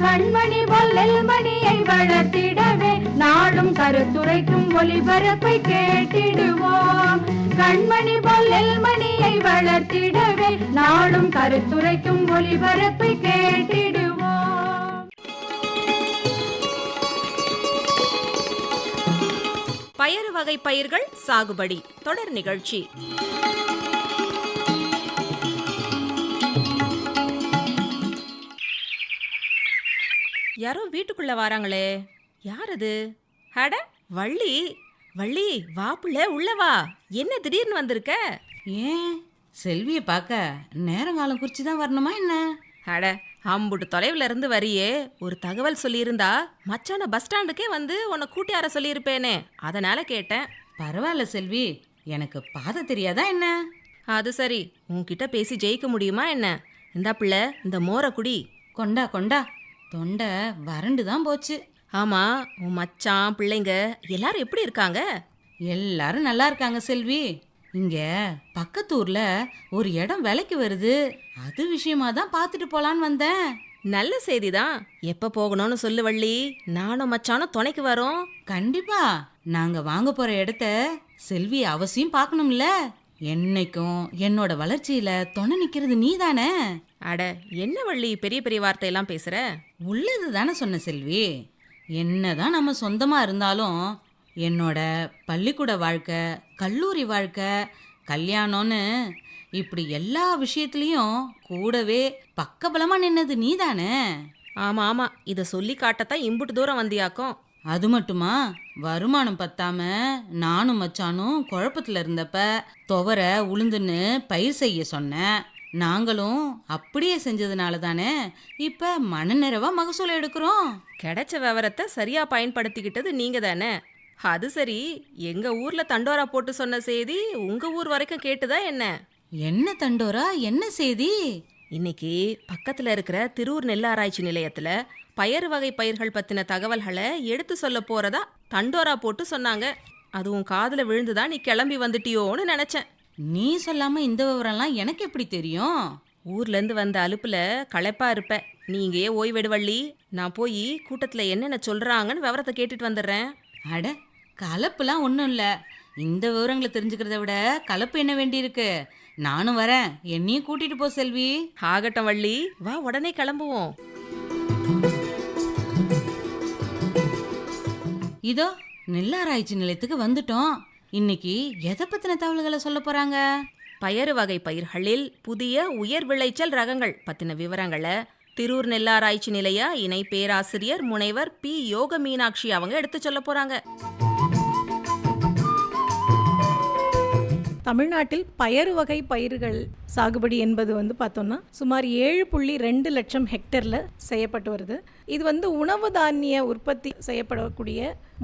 கண்மணி பொல்லல் மணியை வளர்த்திடவே நாடும் கருத்துரைக்கும் ஒளிபரப்பை கேட்டிடுவோம். கண்மணி பொல்லல் மணியை வளர்த்திடவே நாடும் கருத்துரைக்கும் ஒளிபரப்பை கேட்டிடுவோம். பயறு வகை பயிர்கள் சாகுபடி தொடர் நிகழ்ச்சி. யாரோ வீட்டுக்குள்ள வராங்களே. யார் அது அட வள்ளி. வள்ளி வா புள்ள உள்ள வா. என்ன திடீர்னு வந்திருக்க? ஏன்? செல்வியை பார்க்க நேரங்காலம் குறித்து தான் வரணுமா என்ன? அட அம்புட்டு தொலைவுல இருந்து வரியே. ஒரு தகவல் சொல்லியிருந்தா மச்சான பஸ் ஸ்டாண்டுக்கே வந்து உன்னை கூட்டியார சொல்லியிருப்பேனே. அதனால கேட்டேன். பரவாயில்ல செல்வி. எனக்கு பாதை தெரியாதா என்ன? அது சரி. உன்கிட்ட பேசி ஜெயிக்க முடியுமா என்ன? இந்தா பிள்ளை இந்த மோரை குடி. கொண்டா கொண்டா. தொண்டை வறண்டு தான் போச்சு. ஆமா உன் மச்சான் பிள்ளைங்க எல்லாரும் எப்படி இருக்காங்க? எல்லாரும் நல்லா இருக்காங்க செல்வி. இங்க பக்கத்தூர்ல ஒரு இடம் விலைக்கு வருது. அது விஷயமா தான் பார்த்துட்டு போலான்னு வந்தேன். நல்ல செய்திதான் எப்ப போகணும்னு சொல்லு வள்ளி. நானும் மச்சானும் துணைக்கு வரோம். கண்டிப்பா. நாங்க வாங்க போற இடத்த செல்வி அவசியம் பார்க்கணும்ல. என்னைக்கும் என்னோட வளர்ச்சியில துணை நிக்கிறது நீ தானே அட என்ன வள்ளி பெரிய பெரிய வார்த்தையெல்லாம் பேசுற? உள்ளது தானே சொன்ன செல்வி. என்னதான் நம்ம சொந்தமா இருந்தாலும் என்னோட பள்ளிக்கூட வாழ்க்கை கல்லூரி வாழ்க்கை கல்யாணம்னு இப்படி எல்லா விஷயத்துலயும் கூடவே பக்கபலமா நின்னது நீ தானே ஆமா ஆமா. இத சொல்லி காட்டத்தான் இம்புட்டு தூரம் வந்தியாக்கும். அது மட்டுமா? வருமானம் பத்தாம நானும் மச்சானும் குழப்பத்துல இருந்தப்ப துவர உளுந்துன்னு பயிர் செய்ய சொன்னேன். நாங்களும் அப்படியே செஞ்சதுனால தானே இப்ப மனநிறைவா மகசூல் எடுக்கிறோம். கிடைச்ச விவரத்தை சரியா பயன்படுத்திக்கிட்டது நீங்க தானே அது சரி எங்க ஊர்ல தண்டோரா போட்டு சொன்ன செய்தி உங்க ஊர் வரைக்கும் கேட்டுதா என்ன? என்ன தண்டோரா? என்ன செய்தி? இன்னைக்கு பக்கத்துல இருக்கிற திருவூர் நெல்லாராய்ச்சி நிலையத்துல பயறு வகை பயிர்கள் பத்தின தகவல்களை எடுத்து சொல்ல போறதா தண்டோரா போட்டு சொன்னாங்க. அதுவும் காதுல விழுந்துதா நீ கிளம்பி வந்துட்டியோன்னு நினைச்சேன். நீ சொல்லாம இந்த விவரம்லாம் எனக்கு எப்படி தெரியும்? ஊர்ல இருந்து வந்த அலுப்புல களைப்பா இருப்ப. நீங்கயே ஓய்வெடுவள்ளி நான் போய் கூட்டத்துல என்னென்ன சொல்றாங்கன்னு விவரத்தை கேட்டுட்டு வந்துடுறேன். அட கலப்புலாம் ஒன்றும் இல்லை. இந்த விவரங்களை தெரிஞ்சுக்கிறத விட கலப்பு என்ன வேண்டியிருக்கு? நானும் வரேன். என்னையும் கூட்டிட்டு போ செல்வி. ஆகட்டும் வள்ளி. வா உடனே கிளம்புவோம். இதோ நெல்லாராய்ச்சி நிலையத்துக்கு வந்துட்டோம். இன்னைக்கு எதை பத்தின தகவல்களை சொல்ல போறாங்க? பயறு வகை பயிர்களில் புதிய உயர் விளைச்சல் ரகங்கள் பத்தின விவரங்களை திருூர் நெல்லாராய்ச்சி நிலைய இணை பேராசிரியர் முனைவர் பி. யோக மீனாட்சி அவங்க எடுத்து சொல்ல போறாங்க. தமிழ்நாட்டில் பயறு வகை பயிர்கள் சாகுபடி என்பது வந்து பார்த்தோம்னா சுமார் ஏழு புள்ளி ரெண்டு லட்சம் ஹெக்டரில் செய்யப்பட்டு வருது. இது வந்து உணவு தானிய உற்பத்தி செய்யப்படக்கூடிய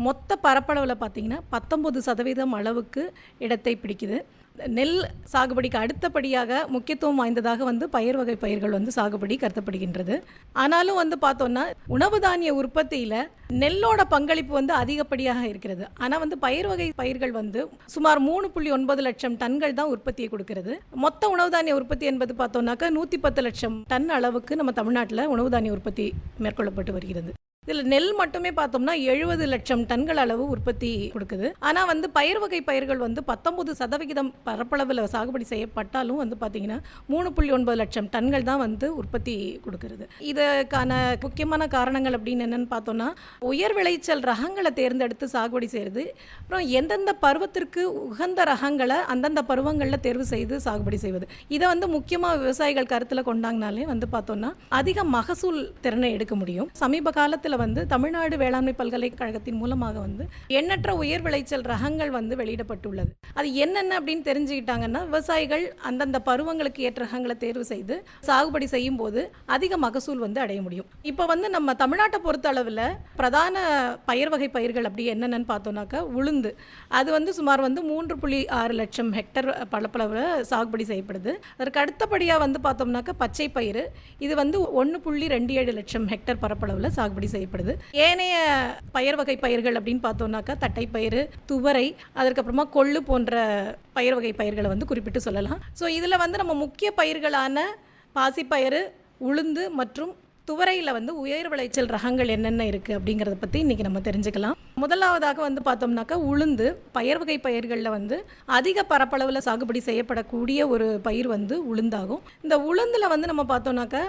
மொத்த பரப்பளவில் பார்த்திங்கன்னா பத்தொம்பது சதவீதம் அளவுக்கு இடத்தை பிடிக்குது. நெல் சாகுபடிக்கு அடுத்தபடியாக முக்கியத்துவம் வாய்ந்ததாக வந்து பயிர் வகை பயிர்கள் வந்து சாகுபடி கருதப்படுகின்றது. ஆனாலும் வந்து பார்த்தோம்னா உணவு தானிய உற்பத்தியில் நெல்லோட பங்களிப்பு வந்து அதிகப்படியாக இருக்கிறது. ஆனால் வந்து பயிர் வகை பயிர்கள் வந்து சுமார் மூணு புள்ளி ஒன்பது லட்சம் டன்கள் தான் உற்பத்தியை கொடுக்கிறது. மொத்த உணவு தானிய உற்பத்தி என்பது பார்த்தோம்னாக்கா நூற்றி பத்து லட்சம் டன் அளவுக்கு நம்ம தமிழ்நாட்டில் உணவு தானிய உற்பத்தி மேற்கொள்ளப்பட்டு வருகிறது. இதில் நெல் மட்டுமே பார்த்தோம்னா எழுபது லட்சம் டன்கள் அளவு உற்பத்தி கொடுக்குது. ஆனால் வந்து பயிர் வகை பயிர்கள் வந்து பத்தொன்பது சதவிகிதம் பரப்பளவில் சாகுபடி செய்யப்பட்டாலும் வந்து பார்த்தீங்கன்னா மூணு புள்ளி ஒன்பது லட்சம் டன்கள் தான் வந்து உற்பத்தி கொடுக்கிறது. இதுக்கான முக்கியமான காரணங்கள் அப்படின்னு என்னென்னு பார்த்தோம்னா உயர் விளைச்சல் ரகங்களை தேர்ந்தெடுத்து சாகுபடி செய்கிறது அப்புறம் எந்தெந்த பருவத்திற்கு உகந்த ரகங்களை அந்தந்த பருவங்களில் தேர்வு செய்து சாகுபடி செய்வது. இதை வந்து முக்கியமாக விவசாயிகள் கருத்தில் கொண்டாங்கனாலே வந்து பார்த்தோம்னா அதிக மகசூல் திறனை எடுக்க முடியும். சமீப காலத்தில் உளுந்தில் வந்து தமிழ்நாடு வேளாண்மை பல்கலைக்கழகத்தின் மூலமாக வந்து எண்ணற்ற உயர் விளைச்சல் ரகங்கள் வந்து வெளியிடப்பட்டுள்ளது. அது என்னென்ன அப்படின்னு தெரிஞ்சுக்கிட்டாங்கன்னா விவசாயிகள் அந்தந்த பருவங்களுக்கு ஏற்ற ரகங்களை தேர்வு செய்து சாகுபடி செய்யும் போது அதிக மகசூல் வந்து அடைய முடியும். இப்போ வந்து நம்ம தமிழ்நாட்டை பொறுத்த அளவில் பிரதான பயிர் வகை பயிர்கள் அப்படி என்னென்னு பார்த்தோம்னாக்கா உளுந்து. அது வந்து சுமார் வந்து மூன்று புள்ளி ஆறு லட்சம் ஹெக்டர் பளப்பளவில் சாகுபடி செய்யப்படுது. அதற்கு அடுத்தபடியாக வந்து பார்த்தோம்னாக்கா பச்சை பயிர் இது வந்து ஒன்று புள்ளி ரெண்டு ஏழு லட்சம் ஹெக்டர் பரப்பளவில் சாகுபடி செய்யப்படுது ஏனைய பயிர் வகை பயிர்கள் அப்படின்னு பார்த்தோம்னாக்கா தட்டைப்பயிறு துவரை அதற்கப்புறமா கொள்ளு போன்ற பயிர் வகை பயிர்களை வந்து குறிப்பிட்டு சொல்லலாம். ஸோ இதில் வந்து நம்ம முக்கிய பயிர்களான பாசிப்பயிறு உளுந்து மற்றும் துவரையில் வந்து உயர் விளைச்சல் ரகங்கள் என்னென்ன இருக்குது அப்படிங்கிறத பற்றி இன்றைக்கி நம்ம தெரிஞ்சுக்கலாம். முதலாவதாக வந்து பார்த்தோம்னாக்கா உளுந்து பயிர் வகை பயிர்களில் வந்து அதிக பரப்பளவில் சாகுபடி செய்யப்படக்கூடிய ஒரு பயிர் வந்து உளுந்தாகும். இந்த உளுந்தில் வந்து நம்ம பார்த்தோம்னாக்கா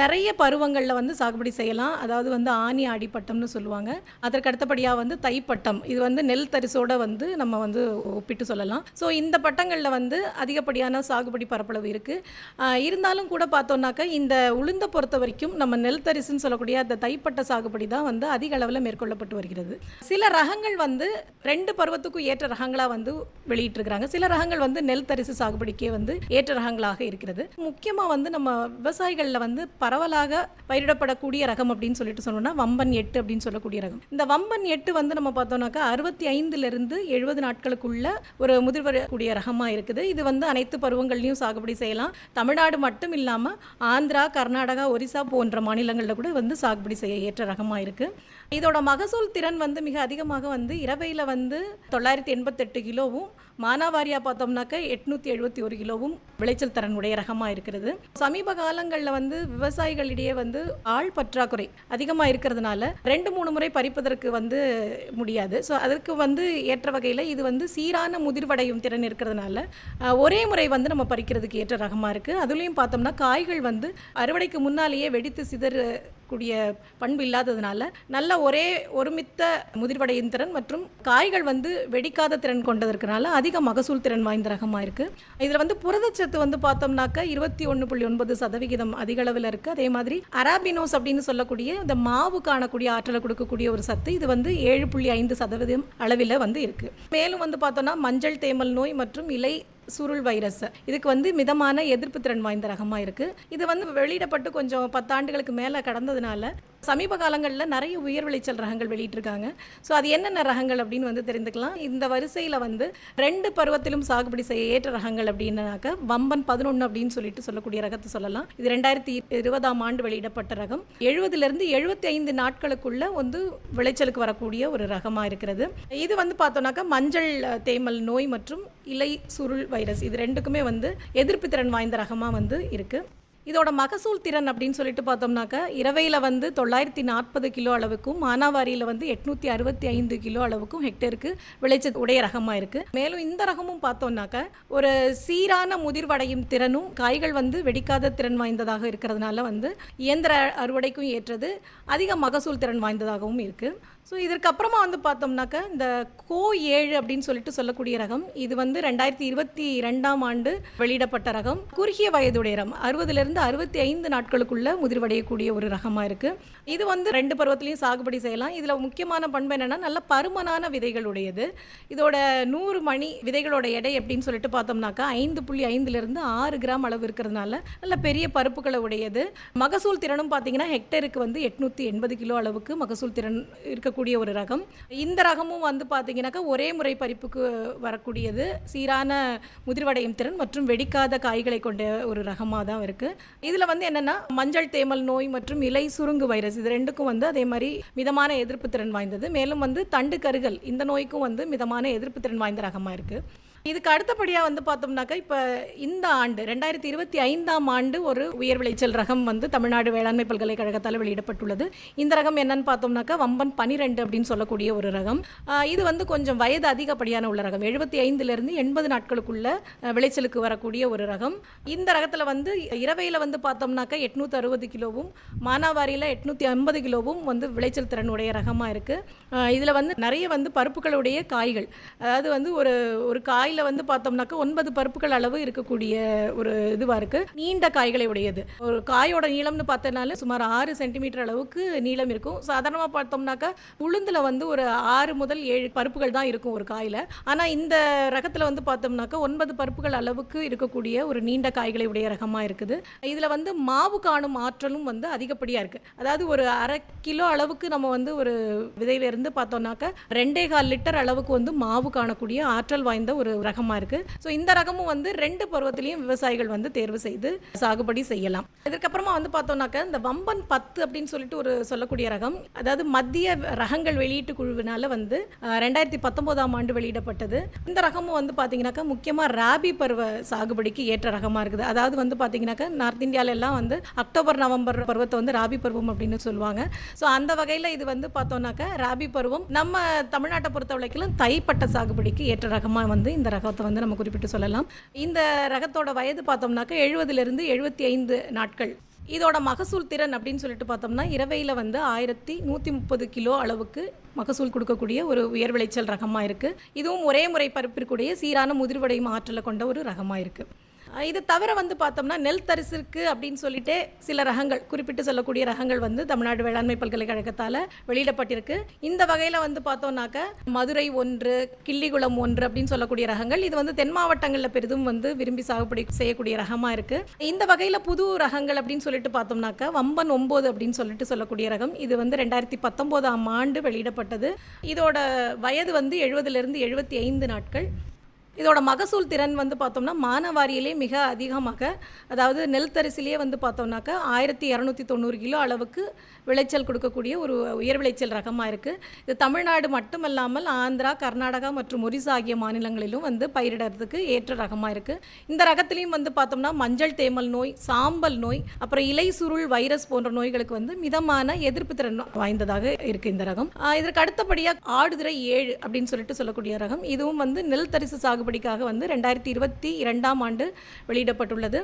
நிறைய பருவங்களில் வந்து சாகுபடி செய்யலாம். அதாவது வந்து ஆனி ஆடிப்பட்டம்னு சொல்லுவாங்க. அதற்கு அடுத்தபடியாக வந்து தைப்பட்டம். இது வந்து நெல் தரிசோட வந்து நம்ம வந்து ஒப்பிட்டு சொல்லலாம். ஸோ இந்த பட்டங்களில் வந்து அதிகப்படியான சாகுபடி பரப்பளவு இருக்குது இருந்தாலும் கூட பார்த்தோம்னாக்கா இந்த உளுந்தை பொறுத்த வரைக்கும் நம்ம நெல் நெல்தரிசுன்னு சொல்லக்கூடிய அந்த தைப்பட்ட சாகுபடி தான் வந்து அதிக அளவில் மேற்கொள்ளப்பட்டு வருகிறது. சில ரகங்கள் வந்து ரெண்டு பருவத்துக்கும் ஏற்ற ரகங்களாக வந்து வெளியிட்டிருக்கிறாங்க. சில ரகங்கள் வந்து நெல் தரிசு சாகுபடிக்கே வந்து ஏற்ற ரகங்களாக இருக்கிறது. முக்கியமாக வந்து நம்ம விவசாயிகளில் வந்து பரவலாக பயிரிடப்படக்கூடிய ரகம் அப்படின்னு சொல்லிட்டு சொன்னோம்னா வம்பன் எட்டு அப்படின்னு சொல்லக்கூடிய ரகம். இந்த வம்பன் எட்டு வந்து நம்ம பார்த்தோம்னாக்கா அறுபத்தி ஐந்துலேருந்து எழுபது நாட்களுக்குள்ள ஒரு முதிர்வரக்கூடிய ரகமாக இருக்குது. இது வந்து அனைத்து பருவங்கள்லையும் சாகுபடி செய்யலாம். தமிழ்நாடு மட்டும் இல்லாமல் ஆந்திரா கர்நாடகா ஒரிசா போன்ற மாநிலங்களில் கூட வந்து சாகுபடி செய்ய ஏற்ற ரகமாக இருக்குது இதோட மகசூல் திறன் வந்து மிக அதிகமாக வந்து இரவையில் வந்து தொள்ளாயிரத்தி எண்பத்தெட்டு கிலோவும் மானாவாரியாக பார்த்தோம்னாக்க எட்நூற்றி எழுபத்தி ஒரு கிலோவும் விளைச்சல் தரனுடைய ரகமாக இருக்கிறது. சமீப காலங்களில் வந்து விவசாயிகளிடையே வந்து ஆள் பற்றாக்குறை அதிகமாக இருக்கிறதுனால ரெண்டு மூணு முறை பறிப்பதற்கு வந்து முடியாது. ஸோ அதற்கு வந்து ஏற்ற வகையில் இது வந்து சீரான முதிர்வடையும் திறன் இருக்கிறதுனால ஒரே முறை வந்து நம்ம பறிக்கிறதுக்கு ஏற்ற ரகமாக இருக்குது அதுலேயும் பார்த்தோம்னா காய்கள் வந்து அறுவடைக்கு முன்னாலேயே வெடித்து சிதறு கூடிய பண்பு இல்லாததுனால நல்ல ஒரே ஒருமித்த முதிர்வடையும் திறன் மற்றும் காய்கள் வந்து வெடிக்காத திறன் கொண்டதற்கனால அதிக மகசூல் திறன் வாய்ந்த ரகமாக இருக்குது இதில் வந்து புரதச்சத்து வந்து பார்த்தோம்னாக்க இருபத்தி ஒன்று புள்ளி ஒன்பது சதவிகிதம் அதிக அளவில் இருக்குது அதே மாதிரி அராபினோஸ் அப்படின்னு சொல்லக்கூடிய இந்த மாவு காணக்கூடிய ஆற்றலை கொடுக்கக்கூடிய ஒரு சத்து இது வந்து ஏழு புள்ளி ஐந்து சதவீதம் அளவில் வந்து இருக்குது மேலும் வந்து பார்த்தோம்னா மஞ்சள் தேமல் நோய் மற்றும் இலை சுருள் வைரஸ். இதுக்கு வந்து மிதமான எதிர்ப்பு திறன் வாய்ந்த ரகமாக இருக்குது இது வந்து வெளியிடப்பட்டு கொஞ்சம் பத்தாண்டுகளுக்கு மேலே கடந்ததுனால சமீப காலங்களில் நிறைய உயர் விளைச்சல் ரகங்கள் வெளியிட்டிருக்காங்க. ஸோ அது என்னென்ன ரகங்கள் அப்படின்னு வந்து தெரிந்துக்கலாம். இந்த வரிசையில் வந்து ரெண்டு பருவத்திலும் சாகுபடி செய்ய ஏற்ற ரகங்கள் அப்படின்னாக்க வம்பன் பதினொன்று அப்படின்னு சொல்லிட்டு சொல்லக்கூடிய ரகத்தை சொல்லலாம். இது ரெண்டாயிரத்தி இருபதாம் ஆண்டு வெளியிடப்பட்ட ரகம். எழுபதுலேருந்து எழுபத்தி ஐந்து நாட்களுக்குள்ள வந்து விளைச்சலுக்கு வரக்கூடிய ஒரு ரகமாக இருக்கிறது. இது வந்து பார்த்தோம்னாக்கா மஞ்சள் தேமல் நோய் மற்றும் இலை சுருள் வைரஸ் இது ரெண்டுக்குமே வந்து எதிர்ப்பு திறன் வாய்ந்த ரகமாக வந்து இருக்குது இதோட மகசூல் திறன் அப்படின்னு சொல்லிட்டு பார்த்தோம்னாக்கா இரவையில் வந்து தொள்ளாயிரத்தி நாற்பது கிலோ அளவுக்கும் மானாவாரியில் வந்து எட்நூற்றி அறுபத்தி ஐந்து கிலோ அளவுக்கும் ஹெக்டருக்கு விளைச்சல் உடைய ரகமாக இருக்குது மேலும் இந்த ரகமும் பார்த்தோம்னாக்கா ஒரு சீரான முதிர்வடையும் திறனும் காய்கள் வந்து வெடிக்காத திறன் வாய்ந்ததாக இருக்கிறதுனால வந்து இயந்திர அறுவடைக்கும் ஏற்றது அதிக மகசூல் திறன் வாய்ந்ததாகவும் இருக்குது ஸோ இதற்கப்புறமா வந்து பார்த்தோம்னாக்கா இந்த கோ ஏழு அப்படின்னு சொல்லிட்டு சொல்லக்கூடிய ரகம் இது வந்து ரெண்டாயிரத்தி இருபத்தி ரெண்டாம் ஆண்டு வெளியிடப்பட்ட ரகம். குறுகிய வயதுடைய ரகம் அறுபதுலேருந்து அறுபத்தி ஐந்து நாட்களுக்குள்ள முதிர்வடையக்கூடிய ஒரு ரகமாக இருக்குது இது வந்து ரெண்டு பருவத்திலையும் சாகுபடி செய்யலாம். இதில் முக்கியமான பண்பு என்னென்னா நல்ல பருமனான விதைகள் உடையது இதோட நூறு மணி விதைகளோட எடை அப்படின்னு சொல்லிட்டு பார்த்தோம்னாக்கா ஐந்து புள்ளி ஐந்துலேருந்து ஆறு கிராம் அளவு இருக்கிறதுனால நல்ல பெரிய பருப்புகளை உடையது. மகசூல் திறனும் பார்த்தீங்கன்னா ஹெக்டருக்கு வந்து எட்நூற்றி எண்பது கிலோ அளவுக்கு மகசூல் திறன் இருக்கக்கூடிய ஒரு ரகம். இந்த ரகமும் வந்து பார்த்தீங்கன்னாக்கா ஒரே முறை பறிப்புக்கு வரக்கூடியது. சீரான முதிர்வடையும் திறன் மற்றும் வெடிக்காத காய்களை கொண்ட ஒரு ரகமாக தான் இருக்குது இதில் வந்து என்னென்னா மஞ்சள் தேமல் நோய் மற்றும் இலை சுருங்கு வைரஸ் இது ரெண்டுக்கும் வந்து அதே மாதிரி மிதமான எதிர்ப்பு திறன் வாய்ந்தது. மேலும் வந்து தண்டு கருகல் இந்த நோய்க்கும் வந்து மிதமான எதிர்ப்பு திறன் வாய்ந்த ரகமாக இருக்குது இதுக்கு அடுத்தபடியாக வந்து பார்த்தோம்னாக்கா இப்போ இந்த ஆண்டு ரெண்டாயிரத்தி இருபத்தி ஐந்தாம் ஆண்டு ஒரு உயர் விளைச்சல் ரகம் வந்து தமிழ்நாடு வேளாண்மை பல்கலைக்கழகத்தால் வெளியிடப்பட்டுள்ளது. இந்த ரகம் என்னன்னு பார்த்தோம்னாக்கா வம்பன் பனிரெண்டு அப்படின்னு சொல்லக்கூடிய ஒரு ரகம். இது வந்து கொஞ்சம் வயது அதிகப்படியான உள்ள ரகம். எழுபத்தி ஐந்துலேருந்து எண்பது நாட்களுக்குள்ள விளைச்சலுக்கு வரக்கூடிய ஒரு ரகம். இந்த ரகத்தில் வந்து இரவையில் வந்து பார்த்தோம்னாக்கா எட்நூற்றி அறுபது கிலோவும் மானாவாரியில் எட்நூற்றி ஐம்பது கிலோவும் வந்து விளைச்சல் திறனுடைய ரகமாக இருக்குது இதில் வந்து நிறைய வந்து பருப்புகளுடைய காய்கள். அதாவது வந்து ஒரு ஒரு காய் காயில் வந்து பார்த்தோம்னாக்கா ஒன்பது பருப்புகள் அளவு இருக்கக்கூடிய ஒரு இதுவாக இருக்குது நீண்ட காய்களை உடையது ஒரு காயோட நீளம்னு பார்த்தனால சுமார் ஆறு சென்டிமீட்டர் அளவுக்கு நீளம் இருக்கும். சாதாரணமாக பார்த்தோம்னாக்கா உளுந்தில் வந்து ஒரு ஆறு முதல் ஏழு பருப்புகள் தான் இருக்கும் ஒரு காயில். ஆனால் இந்த ரகத்தில் வந்து பார்த்தோம்னாக்கா ஒன்பது பருப்புகள் அளவுக்கு இருக்கக்கூடிய ஒரு நீண்ட காய்களை உடைய ரகமாக இருக்குது. இதில் வந்து மாவு காணும் ஆற்றலும் வந்து அதிகப்படியாக இருக்குது அதாவது ஒரு அரை கிலோ அளவுக்கு நம்ம வந்து ஒரு விதையிலிருந்து பார்த்தோம்னாக்கா ரெண்டே கால் லிட்டர் அளவுக்கு வந்து மாவு காணக்கூடிய ஆற்றல் வாய்ந்த ஒரு ரகமாக இருக்குது ஸோ இந்த ரகமும் வந்து ரெண்டு பருவத்திலையும் விவசாயிகள் வந்து தேர்வு செய்து சாகுபடி செய்யலாம். இதுக்கப்புறமா வந்து பார்த்தோம்னாக்கா இந்த வம்பன் பத்து அப்படின்னு சொல்லிட்டு ஒரு சொல்லக்கூடிய ரகம் அதாவது மத்திய ரகங்கள் வெளியீட்டு குழுவினால வந்து ரெண்டாயிரத்தி பத்தொன்பதாம் ஆண்டு வெளியிடப்பட்டது. இந்த ரகமும் வந்து பார்த்தீங்கன்னாக்கா முக்கியமாக ராபி பருவ சாகுபடிக்கு ஏற்ற ரகமாக இருக்குது. அதாவது வந்து பார்த்தீங்கன்னாக்கா நார்த் இந்தியாவில எல்லாம் வந்து அக்டோபர் நவம்பர் பருவத்தை வந்து ராபி பருவம் அப்படின்னு சொல்லுவாங்க. ஸோ அந்த வகையில் இது வந்து பார்த்தோம்னாக்கா ராபி பருவம் நம்ம தமிழ்நாட்டை பொறுத்த வரைக்கும் தைப்பட்ட சாகுபடிக்கு ஏற்ற ரகமாக வந்து இந்த ரகத்தை வந்து நம்ம குறிப்பிட்டு சொல்லலாம். இந்த ரகத்தோட வயது பார்த்தோம்னாக்கா எழுபதுலேருந்து எழுபத்தி ஐந்து நாட்கள். இதோட மகசூல் திறன் அப்படின்னு சொல்லிட்டு பார்த்தோம்னா இரவையில் வந்து ஆயிரத்தி நூற்றி முப்பது கிலோ அளவுக்கு மகசூல் கொடுக்கக்கூடிய ஒரு உயர் விளைச்சல் ரகமாக இருக்குது இதுவும் ஒரே முறை பரப்பிற்குடைய சீரான முதிர்வடையும் ஆற்றலை கொண்ட ஒரு ரகமாக இருக்குது இது தவிர வந்து பார்த்தோம்னா நெல் தரிசிற்கு அப்படின்னு சொல்லிட்டு சில ரகங்கள் குறிப்பிட்டு சொல்லக்கூடிய ரகங்கள் வந்து தமிழ்நாடு வேளாண்மை பல்கலைக்கழகத்தால் வெளியிடப்பட்டிருக்கு. இந்த வகையில் வந்து பார்த்தோம்னாக்க மதுரை ஒன்று கிள்ளிகுளம் ஒன்று அப்படின்னு சொல்லக்கூடிய ரகங்கள் இது வந்து தென் மாவட்டங்களில் பெரிதும் வந்து விரும்பி சாகுபடி செய்யக்கூடிய ரகமாக இருக்குது இந்த வகையில் புது ரகங்கள் அப்படின்னு சொல்லிட்டு பார்த்தோம்னாக்க வம்பன் ஒம்பது அப்படின்னு சொல்லிட்டு சொல்லக்கூடிய ரகம் இது வந்து ரெண்டாயிரத்தி பத்தொம்போதாம் ஆண்டு வெளியிடப்பட்டது. இதோட வயது வந்து எழுபதுலேருந்து எழுபத்தி ஐந்து நாட்கள். இதோட மகசூல் திறன் வந்து பார்த்தோம்னா மானவாரியிலே மிக அதிகமாக அதாவது நெல்தரிசிலேயே வந்து பார்த்தோம்னாக்கா ஆயிரத்தி இரநூத்தி தொண்ணூறு கிலோ அளவுக்கு விளைச்சல் கொடுக்கக்கூடிய ஒரு உயர் விளைச்சல் ரகமாக இருக்குது இது தமிழ்நாடு மட்டுமல்லாமல் ஆந்திரா கர்நாடகா மற்றும் ஒரிசா ஆகிய மாநிலங்களிலும் வந்து பயிரிடறதுக்கு ஏற்ற ரகமாக இருக்குது இந்த ரகத்துலேயும் வந்து பார்த்தோம்னா மஞ்சள் தேமல் நோய் சாம்பல் நோய் அப்புறம் இலை சுருள் வைரஸ் போன்ற நோய்களுக்கு வந்து மிதமான எதிர்ப்பு திறன் வாய்ந்ததாக இருக்குது இந்த ரகம். இதற்கு அடுத்தபடியாக ஆடுதுறை ஏழு அப்படின்னு சொல்லிட்டு சொல்லக்கூடிய ரகம். இதுவும் வந்து நெல் தரிசு சாகுபடிக்காக வந்து ரெண்டாயிரத்தி இருபத்தி இரண்டாம் ஆண்டு வெளியிடப்பட்டுள்ளது.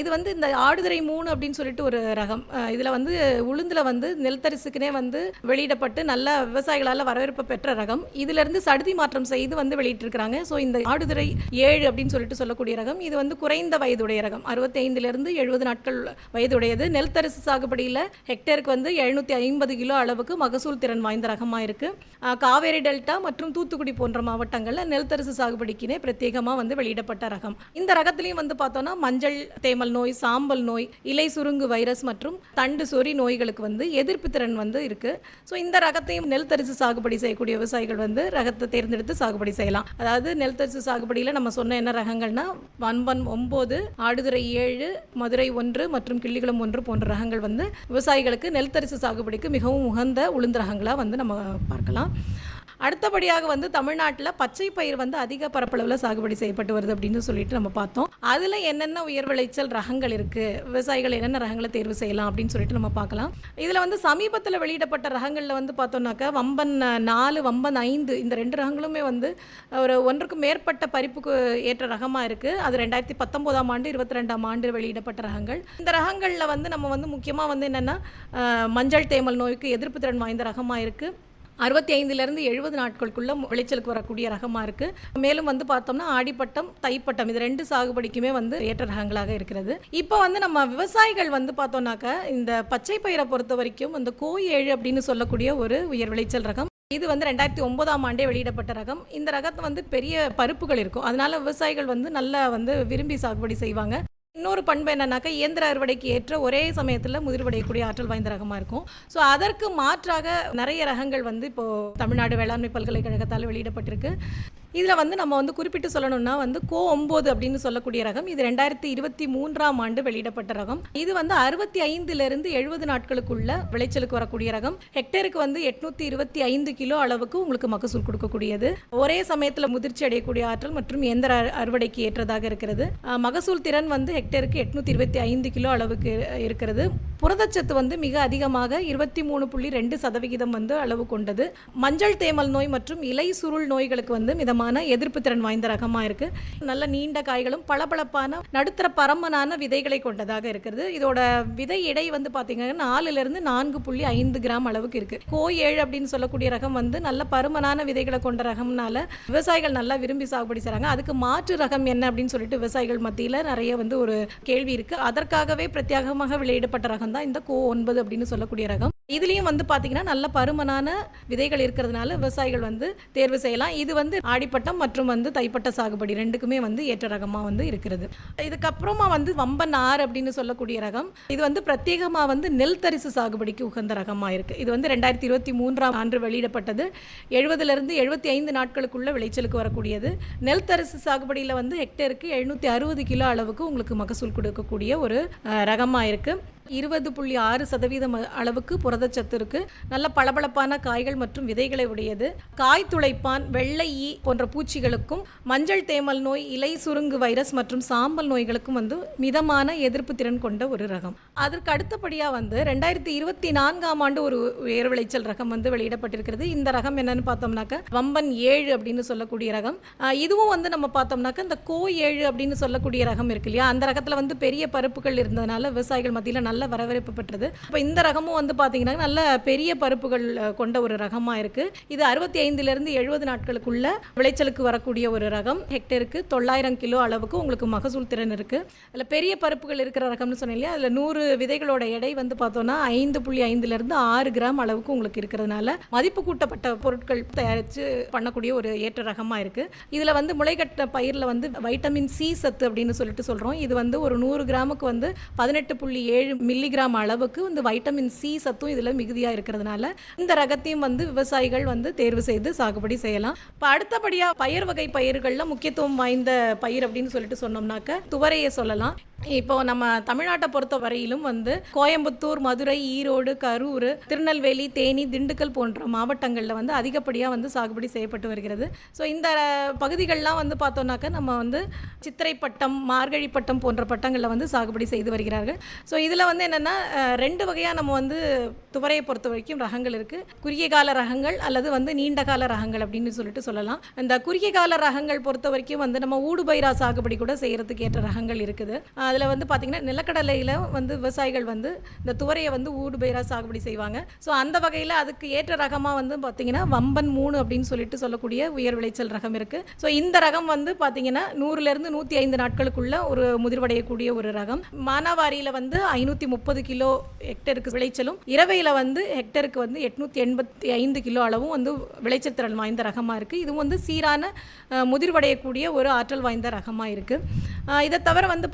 இது வந்து இந்த ஆடுதுறை மூணு அப்படின்னு சொல்லிட்டு ஒரு ரகம். இதில் வந்து உளுந்தில் வந்து நெல்தரிசுக்குனே வந்து வெளியிடப்பட்டு நல்ல விவசாயிகளால் வரவேற்பு பெற்ற ரகம். இதிலிருந்து சடுதி மாற்றம் செய்து வந்து வெளியிட்டிருக்கிறாங்க. ஸோ இந்த ஆடுதுறை ஏழு அப்படின்னு சொல்லிட்டு சொல்லக்கூடிய ரகம் இது வந்து குறைந்த வயதுடைய ரகம். அறுபத்தைந்துலேருந்து எழுபது நாட்கள் வயதுடையது. நெல்தரிசு சாகுபடியில் ஹெக்டேருக்கு வந்து எழுநூற்றி ஐம்பது கிலோ அளவுக்கு மகசூல் திறன் வாய்ந்த ரகமாக இருக்குது காவேரி டெல்டா மற்றும் தூத்துக்குடி போன்ற மாவட்டங்களில் நெல்தரிசு சாகுபடிக்கு சாகுபடிக்குனே பிரத்யேகமாக வந்து வெளியிடப்பட்ட ரகம். இந்த ரகத்துலேயும் வந்து பார்த்தோன்னா மஞ்சள் தேமல் நோய் சாம்பல் நோய் இலை சுருங்கு வைரஸ் மற்றும் தண்டு சொறி நோய்களுக்கு வந்து எதிர்ப்பு திறன் வந்து இருக்குது ஸோ இந்த ரகத்தையும் நெல் தரிசு சாகுபடி செய்யக்கூடிய விவசாயிகள் வந்து ரகத்தை தேர்ந்தெடுத்து சாகுபடி செய்யலாம். அதாவது நெல் தரிசு சாகுபடியில் நம்ம சொன்ன என்ன ரகங்கள்னா வன்பன் ஒம்பது ஆடுதுறை ஏழு மதுரை ஒன்று மற்றும் கிள்ளிகுளம் ஒன்று போன்ற ரகங்கள் வந்து விவசாயிகளுக்கு நெல் தரிசு சாகுபடிக்கு மிகவும் உகந்த உளுந்து ரகங்களாக வந்து நம்ம பார்க்கலாம். அடுத்தபடியாக வந்து தமிழ்நாட்டில் பச்சை பயிர் வந்து அதிக பரப்பளவில் சாகுபடி செய்யப்பட்டு வருது அப்படின்னு சொல்லிட்டு நம்ம பார்த்தோம். அதில் என்னென்ன உயர் விளைச்சல் ரகங்கள் இருக்குது விவசாயிகள் என்னென்ன ரகங்களை தேர்வு செய்யலாம் அப்படின்னு சொல்லிட்டு நம்ம பார்க்கலாம். இதில் வந்து சமீபத்தில் வெளியிடப்பட்ட ரகங்களில் வந்து பார்த்தோம்னாக்கா வம்பன் நாலு வம்பன் ஐந்து இந்த ரெண்டு ரகங்களுமே வந்து ஒரு ஒன்றுக்கும் மேற்பட்ட பறிப்புக்கு ஏற்ற ரகமாக இருக்குது அது ரெண்டாயிரத்தி பத்தொம்போதாம் ஆண்டு இருபத்தி ரெண்டாம் ஆண்டு வெளியிடப்பட்ட ரகங்கள். இந்த ரகங்களில் வந்து நம்ம வந்து முக்கியமாக வந்து என்னென்னா மஞ்சள் தேமல் நோய்க்கு எதிர்ப்பு திறன் வாய்ந்த ரகமாக இருக்குது அறுபத்தி ஐந்துலேருந்து எழுபது நாட்களுக்குள்ள விளைச்சலுக்கு வரக்கூடிய ரகமாக இருக்குது மேலும் வந்து பார்த்தோம்னா ஆடிப்பட்டம் தைப்பட்டம் இது ரெண்டு சாகுபடிக்குமே வந்து ஏற்ற ரகங்களாக இருக்கிறது. இப்போ வந்து நம்ம விவசாயிகள் வந்து பார்த்தோம்னாக்கா இந்த பச்சை பயிரை பொறுத்த வரைக்கும் இந்த கோய் ஏழு அப்படின்னு சொல்லக்கூடிய ஒரு உயர் விளைச்சல் ரகம். இது வந்து ரெண்டாயிரத்தி ஒன்பதாம் ஆண்டே வெளியிடப்பட்ட ரகம். இந்த ரகத்தை வந்து பெரிய பருப்புகள் இருக்கும். அதனால விவசாயிகள் வந்து நல்லா வந்து விரும்பி சாகுபடி செய்வாங்க. இன்னொரு பண்பு என்னன்னாக்கா இயந்திர அறுவடைக்கு ஏற்ற ஒரே சமயத்தில் முதிர்வடையக்கூடிய ஆற்றல் வாய்ந்த ரகமாக இருக்கும். ஸோ அதற்கு மாற்றாக நிறைய ரகங்கள் வந்து இப்போது தமிழ்நாடு வேளாண்மை பல்கலைக்கழகத்தால் வெளியிடப்பட்டிருக்கு. இதில் வந்து நம்ம வந்து குறிப்பிட்டு சொல்லணும்னா வந்து கோ ஒம்பது அப்படின்னு சொல்லக்கூடிய ரகம் இது ரெண்டாயிரத்தி இருபத்தி மூன்றாம் ஆண்டு வெளியிடப்பட்ட ரகம். இது வந்து அறுபத்தி ஐந்துலேருந்து எழுபது நாட்களுக்குள்ள விளைச்சலுக்கு வரக்கூடிய ரகம். ஹெக்டேருக்கு வந்து எட்நூத்தி இருபத்தி ஐந்து கிலோ அளவுக்கு உங்களுக்கு மகசூல் கொடுக்கக்கூடியது. ஒரே சமயத்தில் முதிர்ச்சி அடையக்கூடிய ஆற்றல் மற்றும் எந்த அறுவடைக்கு ஏற்றதாக இருக்கிறது. மகசூல் திறன் வந்து ஹெக்டேருக்கு எட்நூத்தி இருபத்தி ஐந்து கிலோ அளவுக்கு இருக்கிறது. புரதச்சத்து வந்து மிக அதிகமாக இருபத்தி மூணு புள்ளி ரெண்டு சதவிகிதம் வந்து அளவு கொண்டது. மஞ்சள் தேமல் நோய் மற்றும் இலை சுருள் நோய்களுக்கு வந்து மிதமான எதிர்ப்பு திறன் வாய்ந்த ரகமாக இருக்கு. நல்ல நீண்ட காய்களும் பளபளப்பான நடுத்தர பரமனான விதைகளை கொண்டதாக இருக்கிறது. இதோட விதை எடை வந்து பார்த்தீங்கன்னா நாலுலேருந்து நான்கு புள்ளி ஐந்து கிராம் அளவுக்கு இருக்கு. கோ ஏழு அப்படின்னு சொல்லக்கூடிய ரகம் வந்து நல்ல பருமனான விதைகளை கொண்ட ரகம்னால விவசாயிகள் நல்லா விரும்பி சாகுபடி செய்கிறாங்க அதுக்கு மாற்று ரகம் என்ன அப்படின்னு சொல்லிட்டு விவசாயிகள் மத்தியில் நிறைய வந்து ஒரு கேள்வி இருக்கு. அதற்காகவே பிரத்யேகமாக வெளியிடப்பட்ட ரகம் தான் இந்த கோ ஒன்பது அப்படின்னு சொல்லக்கூடிய ரகம். இதுலயும் வந்து பாத்தீங்கன்னா நல்ல பருமனான விதைகள் இருக்கிறதுனால விவசாயிகள் வந்து தேர்வு செய்யலாம். இது வந்து ஆடிப்பட்டம் மற்றும் வந்து தைப்பட்ட சாகுபடி ரெண்டுக்குமே வந்து ஏற்ற ரகமா வந்து இருக்கிறது. இதுக்கப்புறமா வந்து வம்பன் ஆறு அப்படின்னு சொல்லக்கூடிய ரகம். இது வந்து பிரத்யேகமா வந்து நெல் தரிசு சாகுபடிக்கு உகந்த ரகமா இருக்கு. இது வந்து ரெண்டாயிரத்தி இருபத்தி மூன்றாம் ஆண்டு வெளியிடப்பட்டது. எழுபதுல இருந்து எழுபத்தி ஐந்து நாட்களுக்குள்ள விளைச்சலுக்கு வரக்கூடியது. நெல் தரிசு சாகுபடியில் வந்து ஹெக்டேருக்கு எழுநூற்றி அறுபது கிலோ அளவுக்கு உங்களுக்கு மகசூல் கொடுக்கக்கூடிய ஒரு அஹ், ரகமா இருக்கு. இருபது புள்ளி ஆறு சதவீதம் அளவுக்கு புரதச்சத்து இருக்கு. நல்ல பளபளப்பான காய்கள் மற்றும் விதைகளை உடையது. காய் துளைப்பான் வெள்ளை ஈ போன்ற பூச்சிகளுக்கும் மஞ்சள் தேமல் நோய் இலை சுருங்கு வைரஸ் மற்றும் சாம்பல் நோய்களுக்கும் வந்து மிதமான எதிர்ப்பு திறன் கொண்ட ஒரு ரகம். அதற்கு அடுத்தபடியாக வந்து ரெண்டாயிரத்தி இருபத்தி நான்காம் ஆண்டு ஒரு உயர் விளைச்சல் ரகம் வந்து வெளியிடப்பட்டிருக்கிறது. இந்த ரகம் என்னன்னு பார்த்தோம்னாக்க வம்பன் ஏழு அப்படின்னு சொல்லக்கூடிய ரகம். இதுவும் வந்து நம்ம பார்த்தோம்னாக்க இந்த கோ ஏழு அப்படின்னு சொல்லக்கூடிய ரகம் இருக்கு இல்லையா? அந்த ரகத்தில் வந்து பெரிய பருப்புகள் இருந்ததுனால விவசாயிகள் மத்தியில் நல்ல வரவேற்பு பெற்றது. இப்போ இந்த ரகமும் வந்து பார்த்தீங்கன்னா நல்ல பெரிய பருப்புகள் கொண்ட ஒரு ரகமாக இருக்குது இது அறுபத்தி ஐந்துலேருந்து எழுபது நாட்களுக்குள்ள விளைச்சலுக்கு வரக்கூடிய ஒரு ரகம். ஹெக்டேருக்கு தொள்ளாயிரம் கிலோ அளவுக்கு உங்களுக்கு மகசூல் திறன் இருக்குது அதில் பெரிய பருப்புகள் இருக்கிற ரகம்னு சொன்னேன் இல்லையா? அதில் நூறு விதைகளோட எடை வந்து பார்த்தோன்னா ஐந்து புள்ளி ஐந்துலேருந்து ஆறு கிராம் அளவுக்கு உங்களுக்கு இருக்கிறதுனால மதிப்பு கூட்டப்பட்ட பொருட்கள் தயாரித்து பண்ணக்கூடிய ஒரு ஏற்ற ரகமாக இருக்குது இதில் வந்து முளைகட்ட பயிரில் வந்து வைட்டமின் சி சத்து அப்படின்னு சொல்லிட்டு சொல்கிறோம் இது வந்து ஒரு நூறு கிராமுக்கு வந்து பதினெட்டு புள்ளி ஏழு மில்லிகிராம் அளவுக்கு இந்த வைட்டமின் சி சத்தும் இதில் மிகுதியாக இருக்கிறதுனால இந்த ரகத்தையும் வந்து விவசாயிகள் வந்து தேர்வு செய்து சாகுபடி செய்யலாம். இப்போ அடுத்தபடியாக பயிர் வகை பயிர்களில் முக்கியத்துவம் வாய்ந்த பயிர் அப்படின்னு சொல்லிட்டு சொன்னோம்னாக்க துவரையை சொல்லலாம். இப்போ நம்ம தமிழ்நாட்டை பொறுத்த வரையிலும் வந்து கோயம்புத்தூர் மதுரை ஈரோடு கரூர் திருநெல்வேலி தேனி திண்டுக்கல் போன்ற மாவட்டங்களில் வந்து அதிகப்படியாக வந்து சாகுபடி செய்யப்பட்டு வருகிறது. ஸோ இந்த பகுதிகள்லாம் வந்து பார்த்தோம்னாக்க நம்ம வந்து சித்திரை பட்டம் மார்கழி பட்டம் போன்ற பட்டங்களில் வந்து சாகுபடி செய்து வருகிறார்கள். ஸோ இதில் வந்து என்னென்னா ரெண்டு வகையாக நம்ம வந்து துவரையை பொறுத்த வரைக்கும் ரகங்கள் இருக்குது குறுகிய கால ரகங்கள் அல்லது வந்து நீண்ட கால ரகங்கள் அப்படின்னு சொல்லிட்டு சொல்லலாம். இந்த குறுகிய கால ரகங்கள் பொறுத்த வரைக்கும் வந்து நம்ம ஊடுபயிரா சாகுபடி கூட செய்கிறதுக்கு ஏற்ற ரகங்கள் இருக்குது. அதில் வந்து பார்த்திங்கன்னா நிலக்கடலையில் வந்து விவசாயிகள் வந்து இந்த துவரையை வந்து ஊடுபயிரா சாகுபடி செய்வாங்க. ஸோ அந்த வகையில் அதுக்கு ஏற்ற ரகமாக வந்து பார்த்திங்கன்னா வம்பன் மூணு அப்படின்னு சொல்லிட்டு சொல்லக்கூடிய உயர் விளைச்சல் ரகம் இருக்குது ஸோ இந்த ரகம் வந்து பார்த்திங்கன்னா நூறுலேருந்து நூற்றி ஐந்து நாட்களுக்குள்ள ஒரு முதிர்வடையக்கூடிய ஒரு ரகம். மானாவாரியில் வந்து ஐநூற்றி முப்பது கிலோ ஹெக்டருக்கு விளைச்சலும் இரவையில் வந்து ஹெக்டருக்கு வந்து எட்நூற்றி எண்பத்தி ஐந்து கிலோ அளவும் வந்து விளைச்சல் திறன் வாய்ந்த ரகமாக இருக்குது இதுவும் வந்து சீரான முதிர்வடையக்கூடிய ஒரு ஆற்றல் வாய்ந்த ரகமாக இருக்குது இதை தவிர வந்து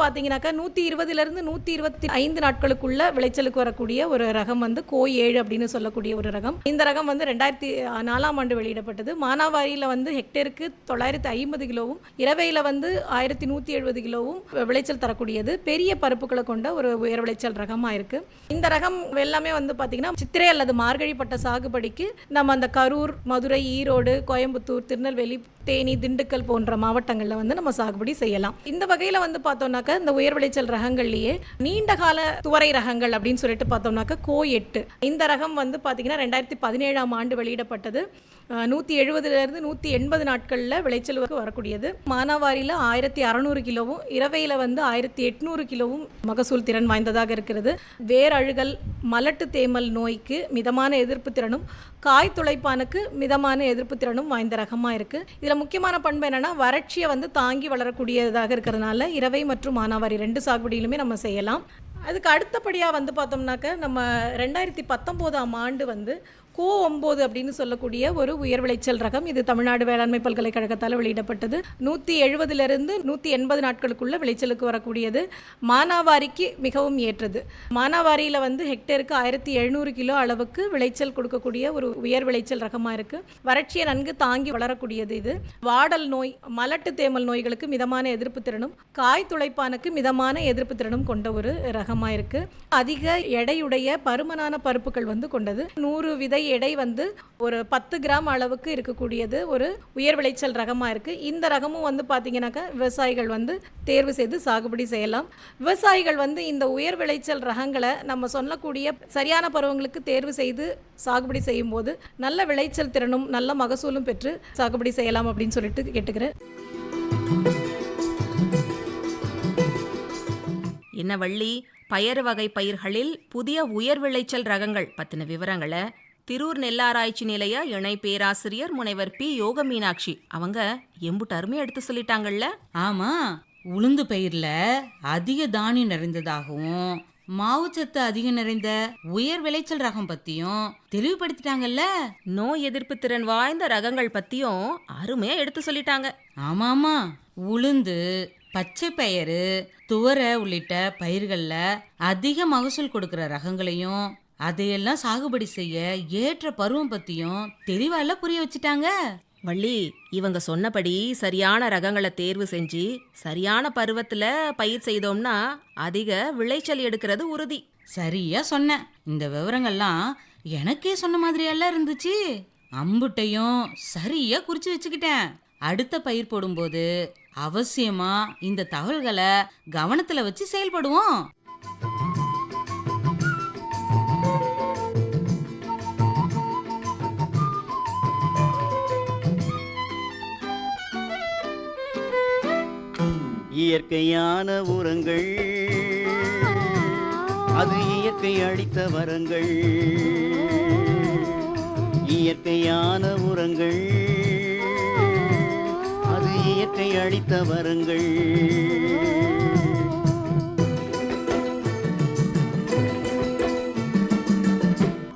கிட்டத்தட்ட நூற்றி இருபதுலேருந்து நூற்றி இருபத்தி ஐந்து நாட்களுக்குள்ள விளைச்சலுக்கு வரக்கூடிய ஒரு ரகம் வந்து கோ ஏழு அப்படின்னு சொல்லக்கூடிய ஒரு ரகம். இந்த ரகம் வந்து ரெண்டாயிரத்தி நாலாம் ஆண்டு வெளியிடப்பட்டது. மானாவாரியில் வந்து ஹெக்டேருக்கு தொள்ளாயிரத்தி ஐம்பது கிலோவும் இரவையில் வந்து ஆயிரத்தி நூற்றி எழுபது கிலோவும் விளைச்சல் தரக்கூடியது. பெரிய பருப்புகளை கொண்ட ஒரு உயர் விளைச்சல் ரகமாக இருக்குது இந்த ரகம் எல்லாமே வந்து பார்த்திங்கன்னா சித்திரை அல்லது மார்கழி பட்ட சாகுபடிக்கு நம்ம அந்த கரூர் மதுரை ஈரோடு கோயம்புத்தூர் திருநெல்வேலி தேனி திண்டுக்கல் போன்ற மாவட்டங்களில் வந்து நம்ம சாகுபடி செய்யலாம். இந்த வகையில் வந்து பார்த்தோம்னாக்கா இந்த உயர் விளைச்சல் ரகங்கள்லேயே நீண்ட கால துவரை ரகங்கள் அப்படின்னு சொல்லிட்டு பார்த்தோம்னாக்கா கோ எட்டு. இந்த ரகம் வந்து பார்த்தீங்கன்னா ரெண்டாயிரத்தி பதினேழாம் ஆண்டு வெளியிடப்பட்டது. நூற்றி எழுபதுலேருந்து நூற்றி எண்பது நாட்களில் விளைச்சல் வரக்கூடியது. மானாவாரியில் ஆயிரத்தி அறநூறு கிலோவும் இரவையில் வந்து ஆயிரத்தி எட்நூறு கிலோவும் மகசூல் திறன் வாய்ந்ததாக இருக்கிறது. வேரழுகல் மலட்டு தேமல் நோய்க்கு மிதமான எதிர்ப்பு திறனும் காய் துளைப்பானுக்கு மிதமான எதிர்ப்பு திறனும் வாய்ந்த ரகமாக இருக்குது இதில் முக்கியமான பண்பு என்னென்னா வறட்சியை வந்து தாங்கி வளரக்கூடியதாக இருக்கிறதுனால இரவை மற்றும் மானாவாரி ரெண்டு சாகுபடியிலுமே நம்ம செய்யலாம். அதுக்கு அடுத்தபடியாக வந்து பார்த்தோம்னாக்க நம்ம ரெண்டாயிரத்தி பத்தொம்போதாம் ஆண்டு வந்து கோ ஒம்பது அப்படின்னு சொல்லக்கூடிய ஒரு உயர் விளைச்சல் ரகம் இது தமிழ்நாடு வேளாண்மை பல்கலைக்கழகத்தால் வெளியிடப்பட்டது. நூற்றி எழுபதுலேருந்து நூற்றி எண்பது நாட்களுக்குள்ள விளைச்சலுக்கு வரக்கூடியது. மானாவாரிக்கு மிகவும் ஏற்றது. மானாவாரியில் வந்து ஹெக்டேருக்கு ஆயிரத்தி எழுநூறு கிலோ அளவுக்கு விளைச்சல் கொடுக்கக்கூடிய ஒரு உயர் விளைச்சல் ரகமாக இருக்குது வறட்சியை நன்கு தாங்கி வளரக்கூடியது இது. வாடல் நோய் மலட்டு தேமல் நோய்களுக்கு மிதமான எதிர்ப்பு திறனும் காய் துளைப்பானுக்கு மிதமான எதிர்ப்பு திறனும் கொண்ட ஒரு ரகமாக இருக்குது அதிக எடையுடைய பருமனான பருப்புகள் வந்து கொண்டது. நூறு விதை எடை வந்து ஒரு பத்து கிராம் அளவுக்கு இருக்கக்கூடியது. ஒரு உயர் விளைச்சல் ரகமாக இருக்குது இந்த ரகமும் வந்து பார்த்தீங்கன்னாக்கா விவசாயிகள் வந்து தேர்வு செய்து சாகுபடி செய்யலாம். விவசாயிகள் வந்து இந்த உயர் விளைச்சல் ரகங்களை நம்ம சொல்லக்கூடிய சரியான பருவங்களுக்கு தேர்வு செய்து சாகுபடி செய்யும்போது நல்ல விளைச்சல் திறனும் நல்ல மகசூலும் பெற்று சாகுபடி செய்யலாம் அப்படின்னு சொல்லிட்டு கேட்டுக்கிறேன். என்ன வள்ளி? பயறு வகை பயிர்களில் புதிய உயர் விளைச்சல் ரகங்கள் பத்தின விவரங்களை திரூர் நெல்லாராய்ச்சி நிலைய இணை பேராசிரியர் முனைவர் பி. யோக மீனாட்சி அவங்க எம்புட்டு அருமையா எடுத்து சொல்லிட்டாங்கல்ல ஆமா. உளுந்து பயிர்ல அதிக தானியம் நிறைந்ததாகவும் மாவுச்சத்து அதிகம் நிறைந்த உயர் விளைச்சல் ரகம் பத்தியும் தெளிவுபடுத்திட்டாங்கல்ல. நோய் எதிர்ப்பு திறன் வாய்ந்த ரகங்கள் பத்தியும் அருமையா எடுத்து சொல்லிட்டாங்க. ஆமா ஆமா உளுந்து பச்சை பயிறு துவரை உள்ளிட்ட பயிர்கள்ல அதிக மகசூல் கொடுக்கிற ரகங்களையும் அதையெல்லாம் சாகுபடி செய்ய ஏற்ற பருவம் பத்தியும் தெளிவால புரிய வச்சுட்டாங்க. வள்ளி இவங்க சொன்னபடி சரியான ரகங்களை தேர்வு செஞ்சு சரியான பருவத்துல பயிர் செய்தோம்னா அதிக விளைச்சல் எடுக்கிறது உறுதி. சரியா சொன்ன. இந்த விவரங்கள்லாம் எனக்கே சொன்ன மாதிரியெல்லாம் இருந்துச்சு. அம்புட்டையும் சரியா குறிச்சு வச்சுக்கிட்டேன். அடுத்த பயிர் போடும்போது அவசியமா இந்த தகவல்களை கவனத்துல வச்சு செயல்படுவோம். இயற்கையான உரங்கள். அது இயற்கை அளித்த வரங்கள். இயற்கையான உரங்கள். அது இயற்கை அளித்த வரங்கள்.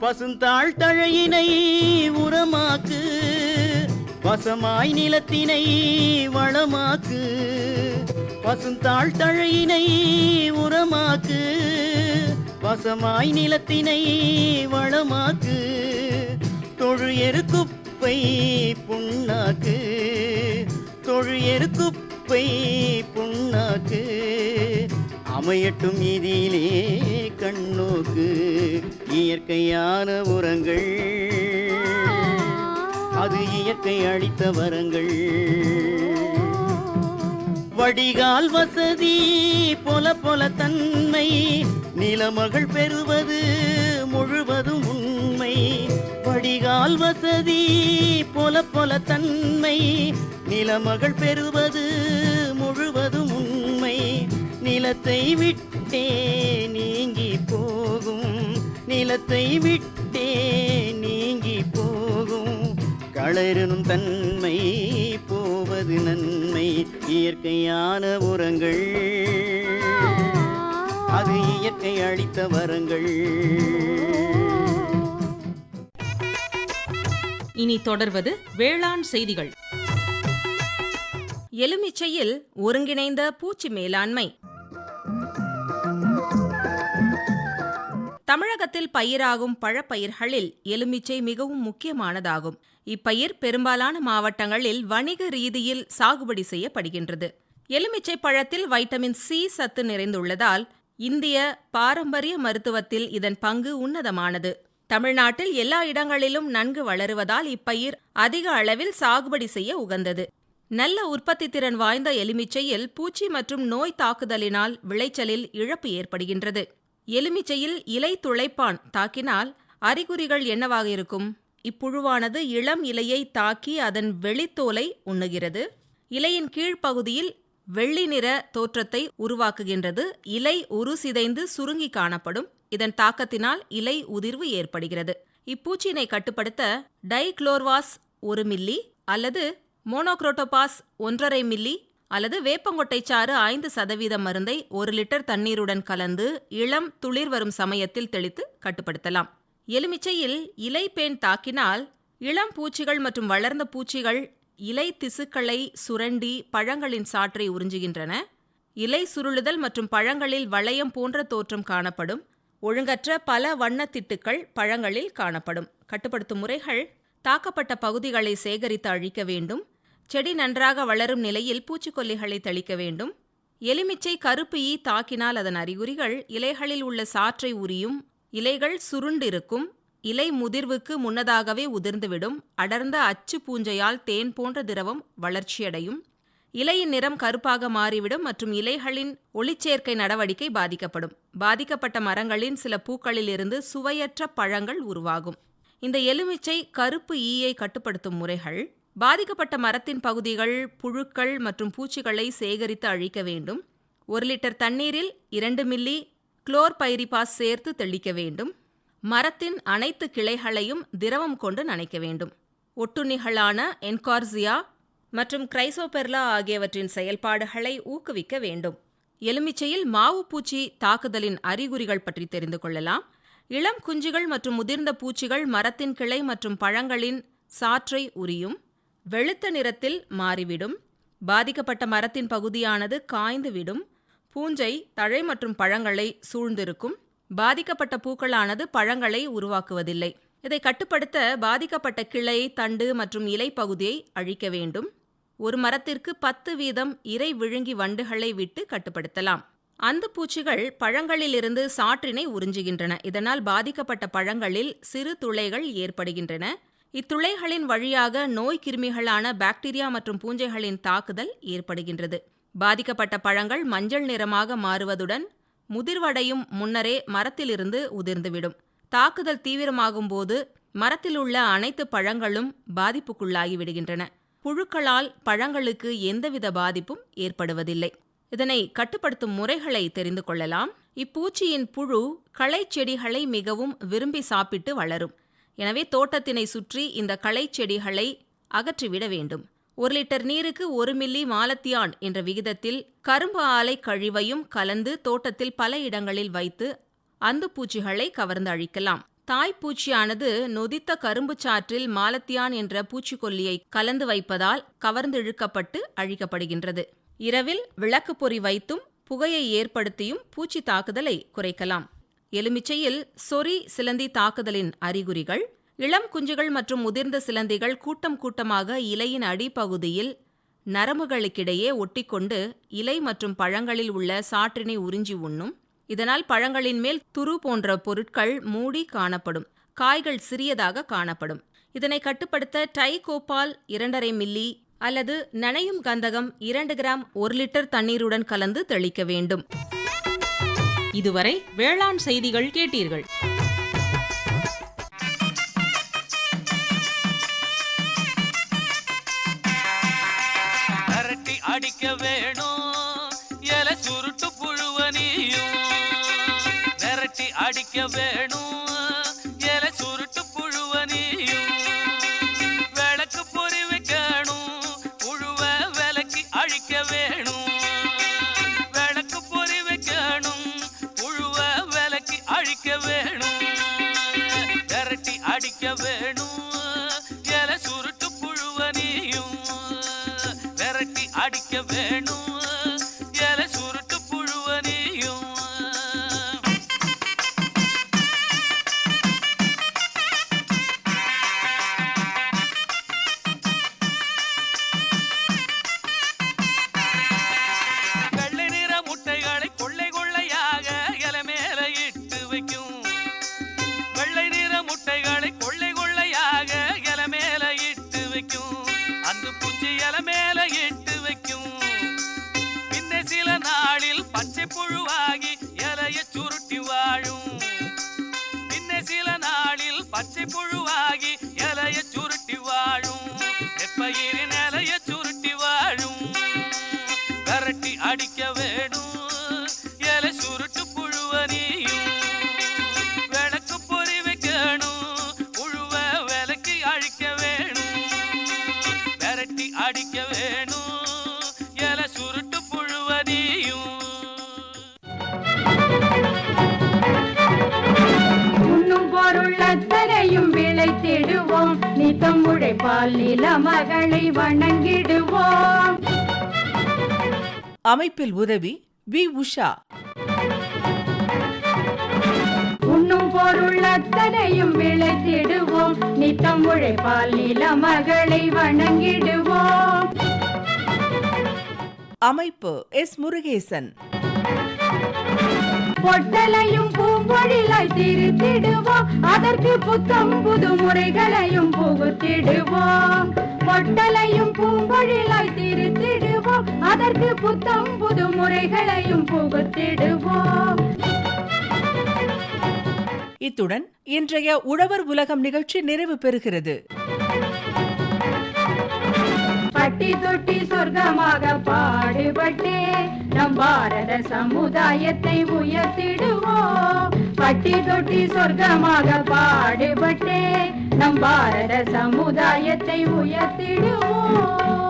பசுந்தாள் தழையினை உரமாக்கு வசமாய் நிலத்தினை வளமாக்கு பசுந்தாள் தழையினை உரமாக்கு வசமாய் நிலத்தினை வளமாக்கு தொழு எரு குப்பை புண்ணாக்கு தொழு எரு குப்பை புண்ணாக்கு அமையட்டும் இதிலே கண்ணோக்கு இயற்கையான உரங்கள் அது இயற்கை அளித்த வரங்கள். வடிகால் வசதி பொல பொல தன்மை நிலமகள் பெறுவது முழுவதும் உண்மை. வடிகால் வசதி பொல பொல தன்மை நிலமகள் பெறுவது முழுவதும் உண்மை. நிலத்தை விட்டே நீங்கி போகும் நிலத்தை விட்டே நீங்கி போகும் களரனும் தன்மை போவது நன்மை இயற்கையான உரங்கள். அது இயற்கை அளித்த வரங்கள். இனி தொடர்வது வேளாண் செய்திகள். எலுமிச்சையில் ஒருங்கிணைந்த பூச்சி மேலாண்மை. தமிழகத்தில் பயிராகும் பழப்பயிர்களில் எலுமிச்சை மிகவும் முக்கியமானதாகும். இப்பயிர் பெரும்பாலான மாவட்டங்களில் வணிக ரீதியில் சாகுபடி செய்யப்படுகின்றது. எலுமிச்சை பழத்தில் வைட்டமின் சி சத்து நிறைந்துள்ளதால் இந்திய பாரம்பரிய மருத்துவத்தில் இதன் பங்கு உன்னதமானது. தமிழ்நாட்டில் எல்லா இடங்களிலும் நன்கு வளருவதால் இப்பயிர் அதிக அளவில் சாகுபடி செய்ய உகந்தது. நல்ல உற்பத்தி திறன் வாய்ந்த எலுமிச்சையில் பூச்சி மற்றும் நோய் தாக்குதலினால் விளைச்சலில் இழப்பு ஏற்படுகின்றது. எலுமிச்சையில் இலை துளைப்பான் தாக்கினால் அறிகுறிகள் என்னவாக இருக்கும்? இப்புழுவானது இளம் இலையை தாக்கி அதன் வெளித்தோலை உண்ணுகிறது. இலையின் கீழ்ப்பகுதியில் வெள்ளி நிற தோற்றத்தை உருவாக்குகின்றது. இலை உரு சிதைந்து சுருங்கி காணப்படும். இதன் தாக்கத்தினால் இலை உதிர்வு ஏற்படுகிறது. இப்பூச்சியினை கட்டுப்படுத்த டைக்ளோர்வாஸ் ஒரு மில்லி அல்லது மோனோக்ரோட்டோபாஸ் ஒன்றரை மில்லி அல்லது வேப்பங்கொட்டை சாறு ஐந்து சதவீத மருந்தை ஒரு லிட்டர் தண்ணீருடன் கலந்து இளம் துளிர் வரும் சமயத்தில் தெளித்து கட்டுப்படுத்தலாம். எலுமிச்சையில் இலை பேன் தாக்கினால் இளம் பூச்சிகள் மற்றும் வளர்ந்த பூச்சிகள் இலை திசுக்களை சுரண்டி பழங்களின் சாற்றை உறிஞ்சுகின்றன. இலை சுருளுதல் மற்றும் பழங்களில் வளையம் போன்ற தோற்றம் காணப்படும். ஒழுங்கற்ற பல வண்ண திட்டுக்கள் பழங்களில் காணப்படும். கட்டுப்படுத்தும் முறைகள் தாக்கப்பட்ட பகுதிகளை சேகரித்து அழிக்க வேண்டும். செடி நன்றாக வளரும் நிலையில் பூச்சிக்கொல்லிகளை தெளிக்க வேண்டும். எலுமிச்சை கருப்பு ஈ தாக்கினால் அதன் அறிகுறிகள் இலைகளில் உள்ள சாற்றை உரியும் இலைகள் சுருண்டிருக்கும் இலை முதிர்வுக்கு முன்னதாகவே உதிர்ந்துவிடும் அடர்ந்த அச்சு பூஞ்சையால் தேன் போன்ற திரவம் வளர்ச்சியடையும் இலையின் நிறம் கருப்பாக மாறிவிடும் மற்றும் இலைகளின் ஒளிச்சேர்க்கை நடவடிக்கை பாதிக்கப்படும். பாதிக்கப்பட்ட மரங்களின் சில பூக்களிலிருந்து சுவையற்ற பழங்கள் உருவாகும். இந்த எலுமிச்சை கருப்பு ஈயை கட்டுப்படுத்தும் முறைகள் பாதிக்கப்பட்ட மரத்தின் பகுதிகள் புழுக்கள் மற்றும் பூச்சிகளை சேகரித்து அழிக்க வேண்டும். ஒரு லிட்டர் தண்ணீரில் இரண்டு மில்லி குளோர்பைரிபாஸ் சேர்த்து தெளிக்க வேண்டும். மரத்தின் அனைத்து கிளைகளையும் திரவம் கொண்டு நனைக்க வேண்டும். ஒட்டுண்ணிகளான என்கார்சியா மற்றும் கிரைசோபெர்லா ஆகியவற்றின் செயல்பாடுகளை ஊக்குவிக்க வேண்டும். எலுமிச்சையில் மாவு பூச்சி தாக்குதலின் அறிகுறிகள் பற்றி தெரிந்து கொள்ளலாம். இளம் குஞ்சுகள் மற்றும் முதிர்ந்த பூச்சிகள் மரத்தின் கிளை மற்றும் பழங்களின் சாற்றை உரியும். வெளுத்த நிறத்தில் மாறிவிடும். பாதிக்கப்பட்ட மரத்தின் பகுதியானது காய்ந்துவிடும். பூஞ்சை தழை மற்றும் பழங்களை சூழ்ந்திருக்கும். பாதிக்கப்பட்ட பூக்களானது பழங்களை உருவாக்குவதில்லை. இதை கட்டுப்படுத்த பாதிக்கப்பட்ட கிளை தண்டு மற்றும் இலை பகுதியை அழிக்க வேண்டும். ஒரு மரத்திற்கு பத்து வீதம் இரை விழுங்கி வண்டுகளை விட்டு கட்டுப்படுத்தலாம். அந்த பூச்சிகள் பழங்களிலிருந்து சாற்றினை உறிஞ்சுகின்றன. இதனால் பாதிக்கப்பட்ட பழங்களில் சிறு துளைகள் ஏற்படுகின்றன. இத்துளைகளின் வழியாக நோய் கிருமிகளான பாக்டீரியா மற்றும் பூஞ்சைகளின் தாக்குதல் ஏற்படுகின்றது. பாதிக்கப்பட்ட பழங்கள் மஞ்சள் நிறமாக மாறுவதுடன் முதிர்வடையும் முன்னரே மரத்திலிருந்து உதிர்ந்துவிடும். தாக்குதல் தீவிரமாகும் போது மரத்தில் உள்ள அனைத்து பழங்களும் பாதிப்புக்குள்ளாகி விடுகின்றன புழுக்களால் பழங்களுக்கு எந்தவித பாதிப்பும் ஏற்படுவதில்லை. இதனை கட்டுப்படுத்தும் முறைகளை தெரிந்து கொள்ளலாம். இப்பூச்சியின் புழு களைச் செடிகளை மிகவும் விரும்பி சாப்பிட்டு வளரும். எனவே தோட்டத்தினை சுற்றி இந்த களைச் செடிகளை அகற்றிவிட வேண்டும். ஒரு லிட்டர் நீருக்கு ஒரு மில்லி மாலத்தியான் என்ற விகிதத்தில் கரும்பு ஆலை கழிவையும் கலந்து தோட்டத்தில் பல இடங்களில் வைத்து அந்த பூச்சிகளை கவர்ந்து அழிக்கலாம். தாய்ப்பூச்சியானது நொதித்த கரும்புச் சாற்றில் மாலத்தியான் என்ற பூச்சிக்கொல்லியை கலந்து வைப்பதால் கவர்ந்திழுக்கப்பட்டு அழிக்கப்படுகின்றது. இரவில் விளக்கு பொறி வைத்தும் புகையை ஏற்படுத்தியும் பூச்சி தாக்குதலை குறைக்கலாம். எலுமிச்சையில் சொறி சிலந்தி தாக்குதலின் அறிகுறிகள் இளம் குஞ்சுகள் மற்றும் முதிர்ந்த சிலந்திகள் கூட்டம் கூட்டமாக இலையின் அடிப்பகுதியில் நரம்புகளுக்கிடையே ஒட்டிக்கொண்டு இலை மற்றும் பழங்களில் உள்ள சாற்றினை உறிஞ்சி உண்ணும். இதனால் பழங்களின் மேல் துரு போன்ற பொருட்கள் மூடி காணப்படும். காய்கள் சிறியதாக காணப்படும். இதனை கட்டுப்படுத்த டைகோபால் இரண்டரை மில்லி அல்லது நனையும் கந்தகம் இரண்டு கிராம் ஒரு லிட்டர் தண்ணீருடன் கலந்து தெளிக்க வேண்டும். இதுவரை வேளாண் செய்திகள் கேட்டீர்கள். விரட்டி அடிக்க வேணும். எல சுருட்டு புழுவனியும் விரட்டி அடிக்க வேணும். அமைப்பில் உதவி வி. உஷா. உண்ணும் பொருள் அத்தனையும் விளைத்திடுவோம். நித்தம் உழைப்பால் நில மகளை வணங்கிடுவோம். அமைப்பு எஸ். முருகேசன். பொட்டலையும் பூம்பொழிலாய் திருத்திடுவோம். அதற்கு புத்தம் புது முறைகளையும் புகுத்திடுவோம். பொட்டலையும் பூம்பொழிலாய் அதற்கு புத்தம் புது முறைகளையும் புகுத்திடுவோம் இத்துடன் இன்றைய உழவர் உலகம் நிகழ்ச்சி நிறைவு பெறுகிறது. பட்டி தொட்டி சொர்க்கமாக பாடுபட்டே நம் பாரத சமுதாயத்தை உயர்த்திடுவோம் பட்டி தொட்டி சொர்க்கமாக பாடுபட்டே நம் பாரத சமுதாயத்தை உயர்த்திடுவோம்